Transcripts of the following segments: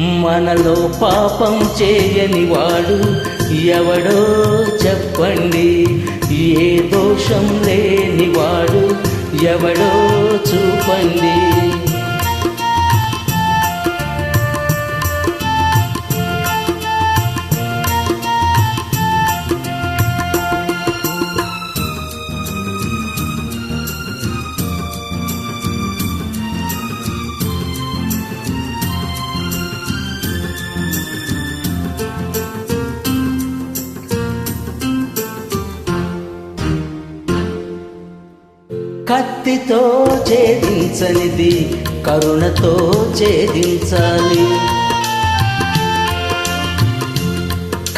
మనలో పాపం చేయని వాడు ఎవడో చెప్పండి. ఏ దోషం లేని వాడు ఎవడో చూపండి. కత్తితో ఛేదించనిది కరుణతో ఛేదించాలి.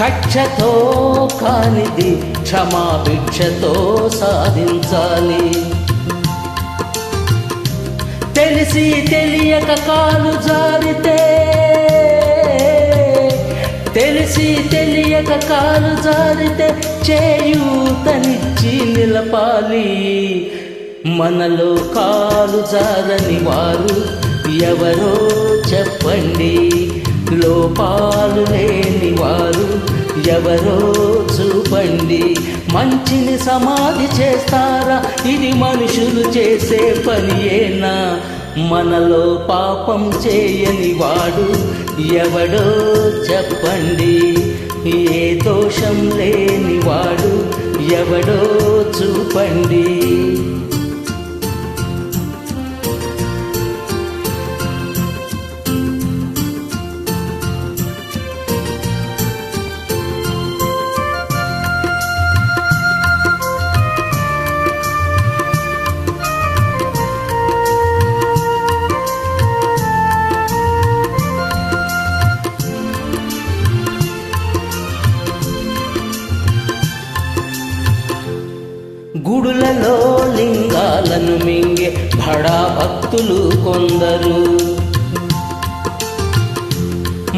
కక్షతో కానిది క్షమాభిక్షతో సాధించాలి. తెలిసి తెలియక కాలు జారితే తెలిసి తెలియక కాలు జారితే చేయూతనిచ్చి నిలపాలి. మనలో కాలు జారని వారు ఎవరో చెప్పండి. లోపాలు లేని వారు ఎవరో చూపండి. మంచిని సమాధి చేస్తారా? ఇది మనుషులు చేసే పనియేనా? మనలో పాపం చేయని వాడు ఎవడో చెప్పండి. ఏ దోషం లేని వాడు ఎవడో చూపండి. బడా భక్తులు కొందరు.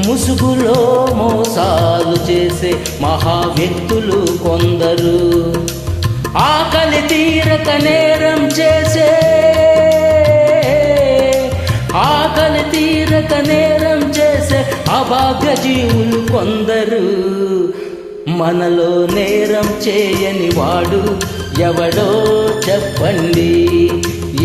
ముసుగులో మోసాలు చేసే మహా వ్యక్తులు కొందరు. ఆకలి తీరక నేరం చేసే ఆకలి తీరక నేరం చేసే అభాగ్య జీవులు కొందరు. మనలో నేరం చేయని వాడు ఎవడో చెప్పండి.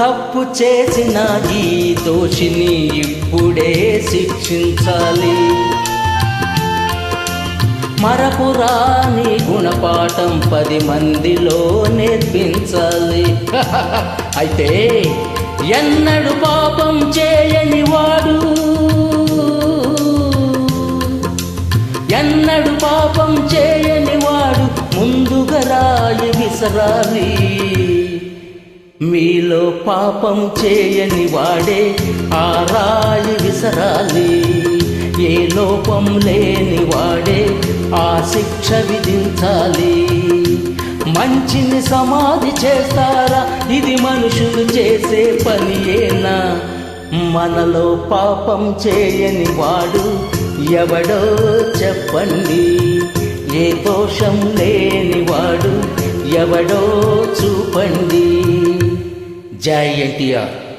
తప్పు చేసిన ఈ దోషిని ఇప్పుడే శిక్షించాలి. మరపురాని గుణపాఠం పది మందిలో నేర్పించాలి. అయితే ఎన్నడు పాపం చేయని వాడు? ఎన్నడు పాపం చేయని వాడు? ముందుగా రాయి విసరాలి. మీలో పాపం చేయని వాడే ఆ రాయి విసరాలి. ఏ లోపం లేని వాడే ఆ శిక్ష విధించాలి. మంచిని సమాధి చేస్తారా? ఇది మనుషులు చేసే పనియేనా మనలో పాపం చేయని వాడు ఎవడో చెప్పండి. ఏ దోషం లేని వాడు ఎవడో చూపండి. జై ఎన్టీఆర్.